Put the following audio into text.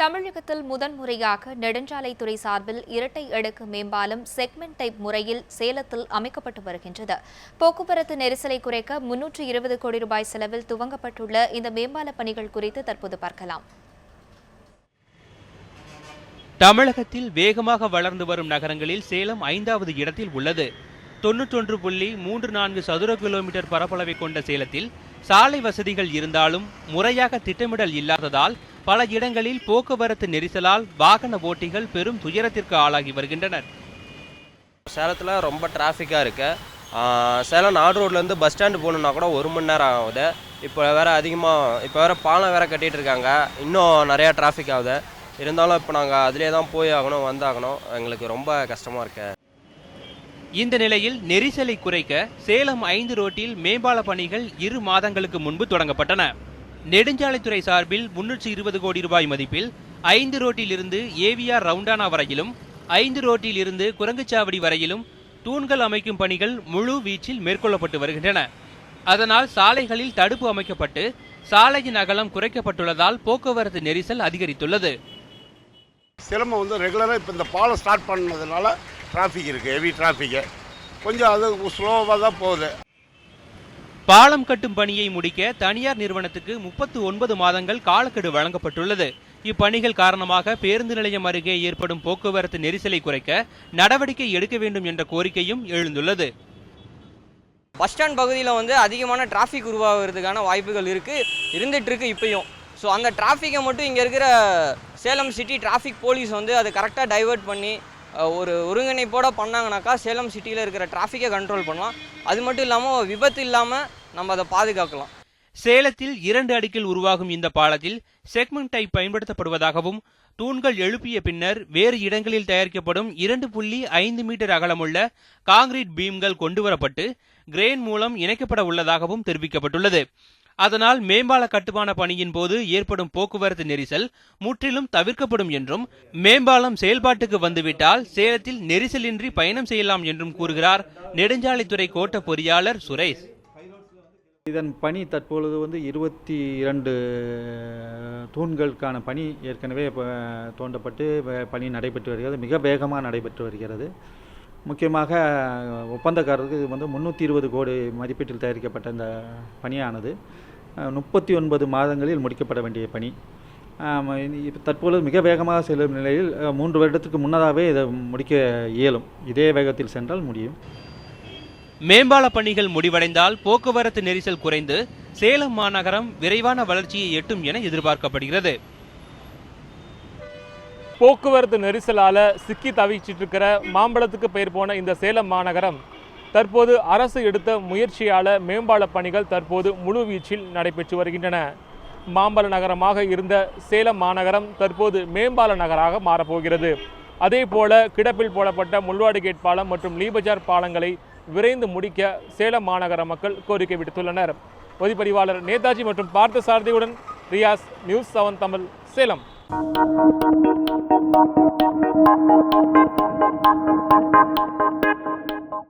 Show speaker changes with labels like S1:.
S1: தமிழகத்தில் முதன்முறையாக நெடுஞ்சாலைத்துறை சார்பில் இரட்டை அடுக்கு மேம்பாலம் செக்மெண்ட் டைப் முறையில் சேலத்தில் அமைக்கப்பட்டு வருகின்றது. போக்குவரத்து நெரிசலை குறைக்க முன்னூற்று இருபது கோடி ரூபாய் செலவில் துவங்கப்பட்டுள்ள இந்த மேம்பால பணிகள் குறித்து தற்போது பார்க்கலாம்.
S2: தமிழகத்தில் வேகமாக வளர்ந்து வரும் நகரங்களில் சேலம் ஐந்தாவது இடத்தில் உள்ளது. தொன்னூற்றொன்று புள்ளி மூன்று நான்கு சதுர கிலோமீட்டர் பரப்பளவை கொண்ட சேலத்தில் சாலை வசதிகள் இருந்தாலும் முறையாக திட்டமிடல் இல்லாததால் பல இடங்களில் போக்குவரத்து நெரிசலால் வாகன ஓட்டிகள் பெரும் துயரத்திற்கு ஆளாகி வருகின்றனர்.
S3: சேலத்தில் ரொம்ப டிராஃபிக்காக இருக்கு. சேலம் நாடு ரோட்லேருந்து பஸ் ஸ்டாண்டு போகணுன்னா கூட ஒரு மணி நேரம் ஆகுது. இப்போ வேற அதிகமாக இப்போ வேற பாலம் வேற கட்டிட்டு இருக்காங்க. இன்னும் நிறையா டிராஃபிக் ஆகுது. இருந்தாலும் இப்போ நாங்கள் அதிலே தான் போய் ஆகணும் வந்தாகணும். எங்களுக்கு ரொம்ப கஷ்டமாக இருக்கு.
S2: இந்த நிலையில் நெரிசலை குறைக்க சேலம் ஐந்து ரோட்டில் மேம்பால பணிகள் இரு மாதங்களுக்கு முன்பு தொடங்கப்பட்டன. நெடுஞ்சாலைத்துறை சார்பில் முன்னூற்றி இருபது கோடி ரூபாய் மதிப்பில் ஐந்து ரோட்டில் இருந்து ஏவிஆர் ரவுண்டானா வரையிலும் ஐந்து ரோட்டில் இருந்து குரங்குச்சாவடி வரையிலும் தூண்கள் அமைக்கும் பணிகள் முழு வீச்சில் மேற்கொள்ளப்பட்டு வருகின்றன. அதனால் சாலைகளில் தடுப்பு அமைக்கப்பட்டு சாலையின் அகலம் குறைக்கப்பட்டுள்ளதால் போக்குவரத்து நெரிசல் அதிகரித்துள்ளது.
S4: சிரமம் வந்து ரெகுலராக இப்போ இந்த பாலம் ஸ்டார்ட் பண்ணதுனால டிராஃபிக் இருக்குது ஹெவி டிராஃபிக்கு கொஞ்சம் அது ஸ்லோவாக தான் போகுது.
S2: பாலம் கட்டும் பணியை முடிக்க தனியார் நிறுவனத்துக்கு முப்பத்து ஒன்பது மாதங்கள் காலக்கெடு வழங்கப்பட்டுள்ளது. இப்பணிகள் காரணமாக பேருந்து நிலையம் அருகே ஏற்படும் போக்குவரத்து நெரிசலை குறைக்க நடவடிக்கை எடுக்க வேண்டும் என்ற கோரிக்கையும் எழுந்துள்ளது.
S5: பஸ் ஸ்டாண்ட் பகுதியில் வந்து அதிகமான டிராஃபிக் உருவாகிறதுக்கான வாய்ப்புகள் இருக்குது இருந்துட்டு இருக்கு இப்பயும். ஸோ அந்த டிராஃபிக்கை மட்டும் இங்கே இருக்கிற சேலம் சிட்டி டிராஃபிக் போலீஸ் வந்து அதை கரெக்டாக டைவர்ட் பண்ணி ஒரு ஒருங்கிணைப்போடு பண்ணாங்கனாக்கா சேலம் சிட்டியில் இருக்கிற டிராஃபிக்கை கண்ட்ரோல் பண்ணலாம். அது மட்டும் இல்லாமல் விபத்து இல்லாமல் நம்ம அதை பாதுகாக்கலாம்.
S2: சேலத்தில் இரண்டு அடுக்கில் உருவாகும் இந்த பாலத்தில் செக்மெண்ட் டைப் பயன்படுத்தப்படுவதாகவும் தூண்கள் எழுப்பிய பின்னர் வேறு இடங்களில் தயாரிக்கப்படும் இரண்டு புள்ளி ஐந்து மீட்டர் அகலமுள்ள காங்கிரீட் பீம்கள் கொண்டுவரப்பட்டு கிரேன் மூலம் இணைக்கப்பட உள்ளதாகவும் தெரிவிக்கப்பட்டுள்ளது. அதனால் மேம்பால கட்டுமான பணியின் போது ஏற்படும் போக்குவரத்து நெரிசல் முற்றிலும் தவிர்க்கப்படும் என்றும் மேம்பாலம் செயல்பாட்டுக்கு வந்துவிட்டால் சேலத்தில் நெரிசலின்றி பயணம் செய்யலாம் என்றும் கூறுகிறார் நெடுஞ்சாலைத்துறை கோட்ட பொறியாளர் சுரேஷ்.
S6: இதன் பணி தற்பொழுது வந்து இருபத்தி இரண்டு தூண்களுக்கான பணி ஏற்கனவே இப்போ தோண்டப்பட்டு பணி நடைபெற்று வருகிறது. மிக வேகமாக நடைபெற்று வருகிறது. முக்கியமாக ஒப்பந்தக்காரருக்கு இது வந்து முந்நூற்றி இருபது கோடி மதிப்பீட்டில் தயாரிக்கப்பட்ட இந்த பணியானது. முப்பத்தி ஒன்பது மாதங்களில் முடிக்கப்பட வேண்டிய பணி. இது தற்பொழுது மிக வேகமாக செல்லும் நிலையில் மூன்று வருடத்துக்கு முன்னதாகவே இதை முடிக்க இயலும். இதே வேகத்தில் சென்றால் முடியும்.
S2: மேம்பால பணிகள் முடிவடைந்தால் போக்குவரத்து நெரிசல் குறைந்து சேலம் மாநகரம் விரைவான வளர்ச்சியை எட்டும் என எதிர்பார்க்கப்படுகிறது.
S7: போக்குவரத்து நெரிசலால சிக்கி தவிச்சிட்டு இருக்கிற மாம்பழத்துக்கு பெயர் போன இந்த சேலம் மாநகரம் தற்போது அரசு எடுத்த முயற்சியால மேம்பால பணிகள் தற்போது முழுவீச்சில் நடைபெற்று வருகின்றன. மாம்பழ நகரமாக இருந்த சேலம் மாநகரம் தற்போது மேம்பால நகராக மாறப்போகிறது அதே போல கிடப்பில் போடப்பட்ட முள்வாடு கேட் பாலம் மற்றும் லீபஜார் பாலங்களை விரைந்து முடிக்க சேலம் மாநகர மக்கள் கோரிக்கை விடுத்துள்ளனர் ஒதிப்பதிவாளர் நேதாஜி மற்றும் பார்த்த சாரதியுடன் Riyaz news seven Tamil Salem
S1: Thank you.